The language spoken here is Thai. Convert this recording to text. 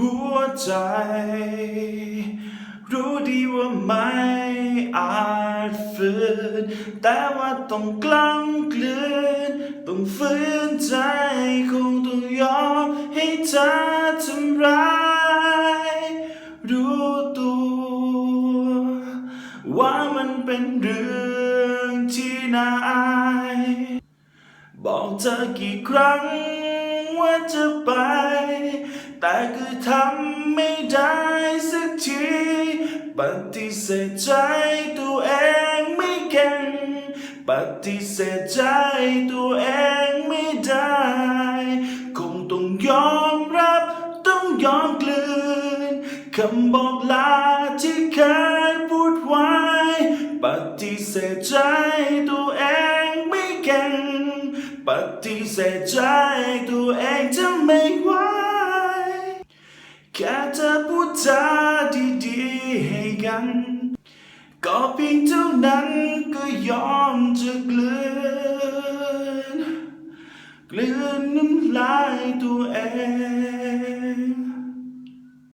หัวใจ รู้ดีว่าไม่อาจฝืนแต่ว่าต้องกลั้งกลืนต้องฝืนใจคงต้องยอมให้เธอทำร้ายรู้ตัว ว่ามันเป็นเรื่องที่น่าอายบอกเธอกี่ครั้งว่าจะไป แต่คือทำไม่ได้สักทีปฏิเสธใจตัวเองไม่เก่งปฏิเสธใจตัวเองไม่ได้ คงต้องยอมรับต้องยอมกลืนคำบอกลาที่เคยพูดไว้ ปฏิเสธใจตัวเองไม่เก่งปฏิเสธใจตัวเองจะไม่ จาดีๆให้กัน ก็เพียงเท่านั้นก็ยอมจะกลืนกลืนน้ำลายตัวเอง